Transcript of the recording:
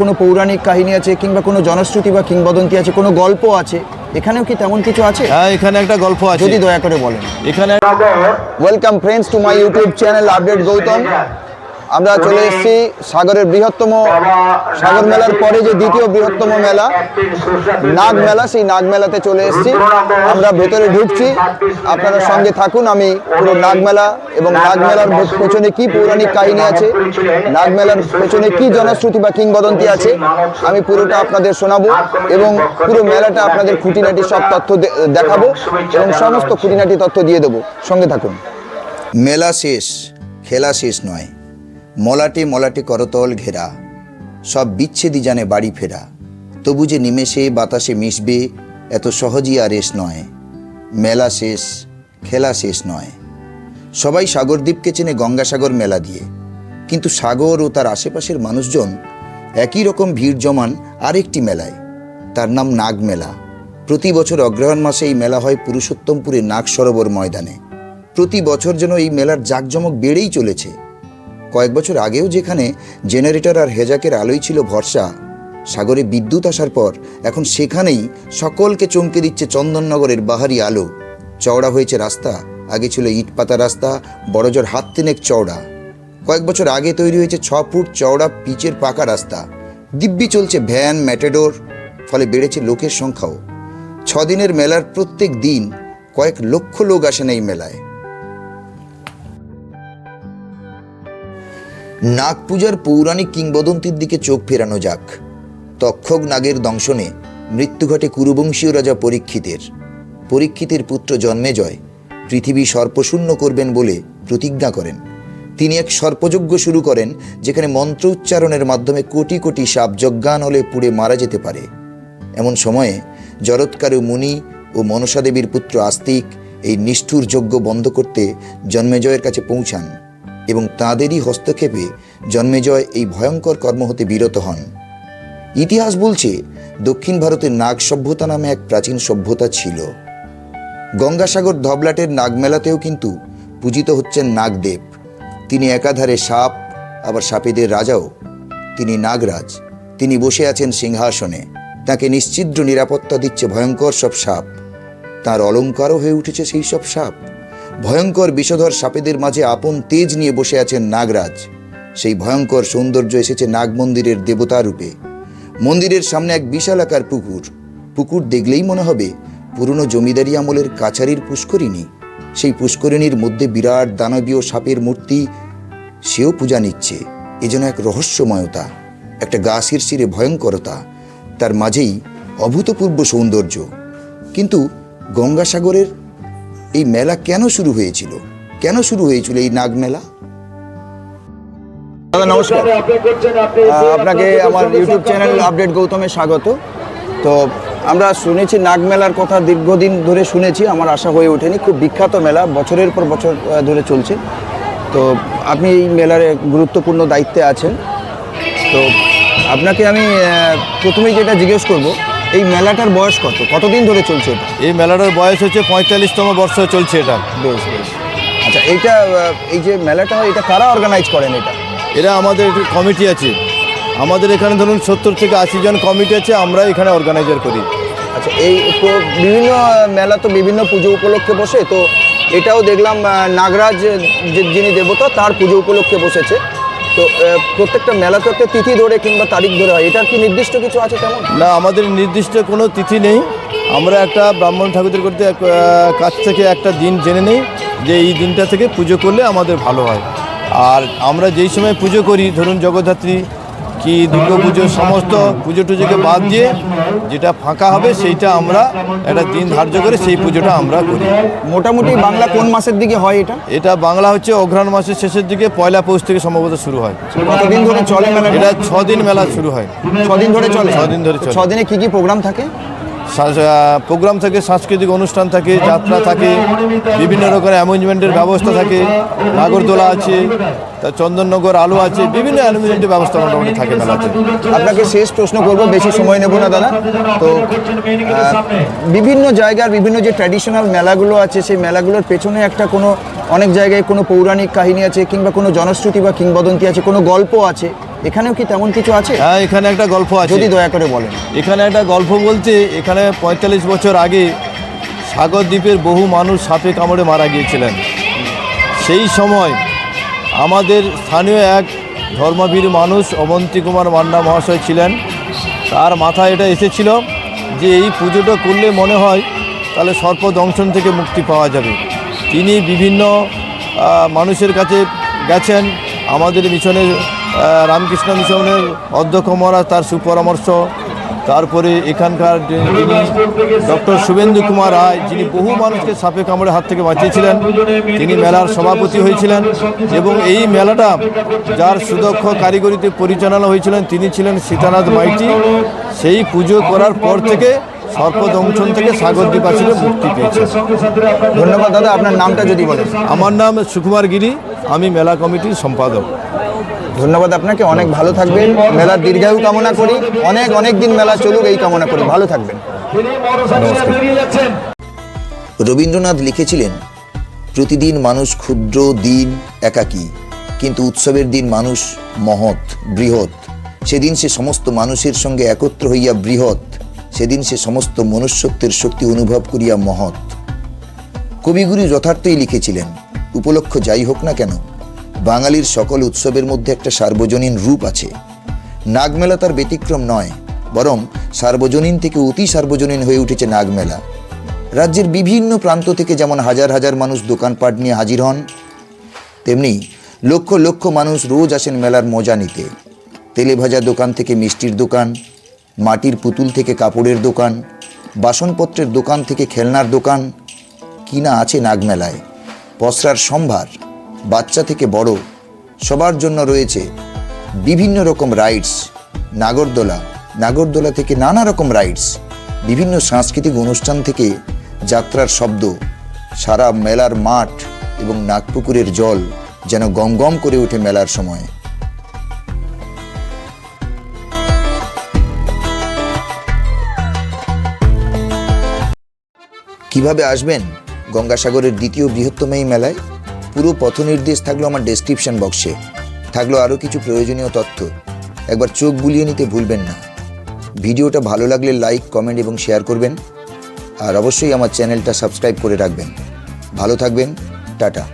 কোনো পৌরাণিক কাহিনী আছে কিংবা কোনো জনশ্রুতি বা কিংবদন্তি আছে? কোনো গল্প আছে? এখানেও কি তেমন কিছু আছে? হ্যাঁ এখানে একটা গল্প আছে। যদি দয়া করে বলেন। এখানে welcome friends to my YouTube channel update Goutam আমরা চলে এসেছি সাগরের বৃহত্তম সাগর মেলার পরে যে দ্বিতীয় বৃহত্তম মেলা, নাগ মেলা, সেই নাগ মেলাতে চলে এসেছি। আমরা ভেতরে ঢুকছি। আপনারা সঙ্গে থাকুন, আমি পুরো নাগ মেলা এবং নাগ মেলার পেছনে কি পৌরাণিক কাহিনী আছে, নাগ মেলার পেছনে কি জনশ্রুতি বা কিংবদন্তি আছে, আমি পুরোটা আপনাদের শোনাবো এবং পুরো মেলাটা আপনাদের খুঁটিনাটি সব তথ্য দেখাবো এবং সমস্ত খুঁটিনাটি তথ্য দিয়ে দেবো। সঙ্গে থাকুন। মেলা শেষ, খেলা শেষ নয়। মলাটে মলাটে করতল ঘেরা। সব বিচ্ছেদি জানে বাড়ি ফেরা। তবু যে নিমেষে বাতাসে মিশবে, এত সহজই আর রেশ নয়। মেলা শেষ, খেলা শেষ নয়। সবাই সাগরদ্বীপকে চেনে গঙ্গাসাগর মেলা দিয়ে। কিন্তু সাগর ও তার আশেপাশের মানুষজন একই রকম ভিড় জমান আরেকটি মেলায়। তার নাম নাগ মেলা প্রতি বছর অগ্রহায়ণ মাসে এই মেলা হয় পুরুষোত্তমপুরে নাগ সরোবর ময়দানে। প্রতি বছর যেন এই মেলার জাঁকজমক বেড়েই চলেছে। কয়েক বছর আগেও যেখানে জেনারেটর আর হেজাকের আলোই ছিল ভরসা, সাগরে বিদ্যুৎ আসার পর এখন সেখানেই সকলকে চমকে দিচ্ছে চন্দননগরের বাহারি আলো। চওড়া হয়েছে রাস্তা, আগে ছিল ইটপাতা রাস্তা বড়জোর হাত তিনেক চওড়া। কয়েক বছর আগে তৈরি হয়েছে ছ ফুট চওড়া পিচের পাকা রাস্তা। দিব্যি চলছে ভ্যান, ম্যাটেডোর, ফলে বেড়েছে লোকের সংখ্যাও। ছদিনের মেলার প্রত্যেক দিন কয়েক লক্ষ লোক আসেন এই মেলায়। নাগ পূজার পৌরাণিক কিংবদন্তির দিকে চোখ ফেরানো যাক। তক্ষক নাগের দংশনে মৃত্যু ঘটে কুরুবংশীয় রাজা পরীক্ষিতের। পরীক্ষিতের পুত্র জন্মেজয় পৃথিবী সর্পশূন্য করবেন বলে প্রতিজ্ঞা করেন। তিনি এক সর্পযজ্ঞ শুরু করেন, যেখানে মন্ত্র উচ্চারণের মাধ্যমে কোটি কোটি সাপ যজ্ঞানলে পুড়ে মারা যেতে পারে। এমন সময়ে জরৎকারু মুনি ও মনসা দেবীর পুত্র আস্তিক এই নিষ্ঠুর যজ্ঞ বন্ধ করতে জন্মেজয়ের কাছে পৌঁছান। এবং তাঁদেরই হস্তক্ষেপে জন্মেজয় এই ভয়ঙ্কর কর্ম হতে বিরত হন। ইতিহাস বলছে, দক্ষিণ ভারতের নাগ সভ্যতা নামে এক প্রাচীন সভ্যতা ছিল। গঙ্গাসাগর ধবলাটের নাগমেলাতেও কিন্তু পূজিত হচ্ছেন নাগদেব। তিনি একাধারে সাপ, আবার সাপেদের রাজাও। তিনি নাগরাজ। তিনি বসে আছেন সিংহাসনে। তাকে নিশ্চিদ্র নিরাপত্তা দিচ্ছে ভয়ঙ্কর সব সাপ। তার অলঙ্কারও হয়ে উঠেছে সেই সব সাপ। ভয়ঙ্কর বিষধর সাপেদের মাঝে আপন তেজ নিয়ে বসে আছেন নাগরাজ। সেই ভয়ঙ্কর সৌন্দর্য এসেছে নাগ মন্দিরের দেবতা রূপে। মন্দিরের সামনে এক বিশালাকার পুকুর। পুকুর দেখলেই মনে হবে, পুরনো জমিদারি আমলের কাছারির পুষ্করিণী। সেই পুষ্করিণীর মধ্যে বিরাট দানবীয় সাপের মূর্তি, সেও পূজা নিচ্ছে। এ যেন এক রহস্যময়তা, একটা গা শিরশিরে ভয়ঙ্করতা, তার মাঝেই অভূতপূর্ব সৌন্দর্য। কিন্তু গঙ্গাসাগরের এই মেলা কেন শুরু হয়েছিল? কেন শুরু হয়েছিল এই নাগ মেলা দাদা নমস্কার। আপনাকে আমার ইউটিউব চ্যানেল আপডেট গৌতমে স্বাগত। তো আমরা শুনেছি নাগ মেলার কথা দীর্ঘদিন ধরে শুনেছি আমার আশা হয়ে ওঠেনি। খুব বিখ্যাত মেলা বছরের পর বছর ধরে চলছে। তো আপনি এই মেলার গুরুত্বপূর্ণ দায়িত্বে আছেন। তো আপনাকে আমি প্রথমেই যেটা জিজ্ঞেস করব এই মেলাটার বয়স কত? কতদিন ধরে চলছে এটা? এই মেলাটার বয়স হচ্ছে পঁয়তাল্লিশতম বর্ষ চলছে এটা। বেশ বেশ। আচ্ছা এইটা এই যে মেলাটা হয় এটা কারা অর্গানাইজ করেন এটা? এরা আমাদের একটি কমিটি আছে। আমাদের এখানে ধরুন সত্তর থেকে আশি জন কমিটি আছে আমরা এখানে অর্গানাইজার করি। আচ্ছা এই তো বিভিন্ন মেলা তো বিভিন্ন পুজো উপলক্ষে বসে তো এটাও দেখলাম নাগরাজ যে যিনি দেবতা তার পুজো উপলক্ষে বসেছে। তো প্রত্যেকটা মেলা তো একটা তিথি ধরে কিংবা তারিখ ধরে হয়, এটার কি নির্দিষ্ট কিছু আছে তেমন? না, আমাদের নির্দিষ্ট কোনো তিথি নেই। আমরা একটা ব্রাহ্মণ ঠাকুরদের করতে কাছ থেকে একটা দিন জেনে নেই যে এই দিনটা থেকে পুজো করলে আমাদের ভালো হয়। আর আমরা যেই সময় পুজো করি, ধরুন জগদ্ধাত্রী কি দুর্গা পুজো সমস্ত পুজো টুজোকে বাদ দিয়ে যেটা ফাঁকা হবে সেইটা আমরা একটা দিন ধার্য করে সেই পুজোটা আমরা করি। মোটামুটি বাংলা কোন মাসের দিকে হয় এটা? এটা বাংলা হচ্ছে অঘ্রাণ মাসের শেষের দিকে পয়লা পৌষ থেকে সম্ভবত শুরু হয়। কতদিন ধরে চলে মেলা এটা ছদিন দিন মেলা শুরু হয়। ছদিন ধরে চলে? ছদিন ধরে ছদিনে কি কি প্রোগ্রাম থাকে? প্রোগ্রাম থাকে, সাংস্কৃতিক অনুষ্ঠান থাকে, যাত্রা থাকে, বিভিন্ন রকমের অ্যামেজমেন্টের ব্যবস্থা থাকে। নাগরদোলা আছে, তা চন্দননগর আলো আছে, বিভিন্ন অ্যামেজমেন্টের ব্যবস্থা মোটামুটি থাকে মেলাতে। আপনাকে শেষ প্রশ্ন করব, বেশি সময় নেব না দাদা। তো বিভিন্ন জায়গার বিভিন্ন যে ট্র্যাডিশনাল মেলাগুলো আছে, সেই মেলাগুলোর পেছনে একটা কোনো, অনেক জায়গায় কোনো পৌরাণিক কাহিনী আছে, কিংবা কোনো জনশ্রুতি বা কিংবদন্তি আছে, কোনো গল্প আছে এখানেও কি তেমন কিছু আছে? হ্যাঁ এখানে একটা গল্প আছে। যদি দয়া করে বলেন। এখানে একটা গল্প বলতে এখানে পঁয়তাল্লিশ বছর আগে সাগর দ্বীপের বহু মানুষ সাপে কামড়ে মারা গিয়েছিলেন। সেই সময় আমাদের স্থানীয় এক ধর্মবীর মানুষ অবন্তী কুমার মান্না মহাশয় ছিলেন। তার মাথায় এটা এসেছিল যে এই পুজোটা করলে মনে হয় তাহলে সর্প দংশন থেকে মুক্তি পাওয়া যাবে। তিনি বিভিন্ন মানুষের কাছে গেছেন আমাদের মিশনের রামকৃষ্ণ মিশনের অধ্যক্ষ মহারাজ তার সুপরামর্শ তারপরে এখানকার ডক্টর শুভেন্দু কুমার রায় যিনি বহু মানুষকে সাপে কামড়ে হাত থেকে বাঁচিয়েছিলেন তিনি মেলার সভাপতি হয়েছিলেন এবং এই মেলাটা যার সুদক্ষ কারিগরিতে পরিচালনা হয়েছিলেন তিনি ছিলেন সীতানাথ মাইতি। সেই পুজো করার পর থেকে সর্পদংশন থেকে সাগর সাগরদ্বীপাসীরা মুক্তি পেয়েছে। ধন্যবাদ দাদা আপনার নামটা যদি বলেন। আমার নাম সুকুমার গিরি আমি মেলা কমিটির সম্পাদক। ধন্যবাদ আপনাকে, অনেক ভালো থাকবেন। মেলার দীর্ঘায়ু কামনা করি। অনেক অনেক দিন মেলা চলুক, এই কামনা করি। ভালো থাকবেন। রবীন্দ্রনাথ লিখেছিলেন, প্রতিদিন মানুষ ক্ষুদ্র দিন একাকী, কিন্তু উৎসবের দিন মানুষ মহৎ, বৃহৎ। সেদিন সে সমস্ত মানুষের সঙ্গে একত্র হইয়া বৃহৎ, সেদিন সে সমস্ত মনুষ্যত্বের শক্তি অনুভব করিয়া মহৎ। কবিগুরু যথার্থই লিখেছিলেন, উপলক্ষ যাই হোক না কেন বাঙালির সকল উৎসবের মধ্যে একটা সার্বজনীন রূপ আছে। নাগমেলা তার ব্যতিক্রম নয়, বরং সার্বজনীন থেকে অতি সার্বজনীন হয়ে উঠেছে নাগমেলা। রাজ্যের বিভিন্ন প্রান্ত থেকে যেমন হাজার হাজার মানুষ দোকানপাট নিয়ে হাজির হন, তেমনি লক্ষ লক্ষ মানুষ রোজ আসেন মেলার মজা নিতে। তেলে ভাজা দোকান থেকে মিষ্টির দোকান, মাটির পুতুল থেকে কাপড়ের দোকান, বাসনপত্রের দোকান থেকে খেলনার দোকান, কিনা আছে নাগমেলায়। পসরার সম্ভার। বাচ্চা থেকে বড় সবার জন্য রয়েছে বিভিন্ন রকম রাইডস নাগরদোলা। নাগরদোলা থেকে নানা রকম রাইডস বিভিন্ন সাংস্কৃতিক অনুষ্ঠান থেকে যাত্রার শব্দ, সারা মেলার মাঠ এবং নাগপুকুরের জল যেন গম গম করে ওঠে মেলার সময়। কীভাবে আসবেন গঙ্গাসাগরের দ্বিতীয় বৃহত্তম এই মেলায়? পুরো পথ নির্দেশ থাকল আমার ডেসক্রিপশন বক্সে থাকল আরও কিছু প্রয়োজনীয় তথ্য। একবার চোখ বুলিয়ে নিতে ভুলবেন না। ভিডিওটা ভালো লাগলে লাইক কমেন্ট এবং শেয়ার করবেন। আর অবশ্যই আমার চ্যানেলটা সাবস্ক্রাইব করে রাখবেন। ভালো থাকবেন, টাটা।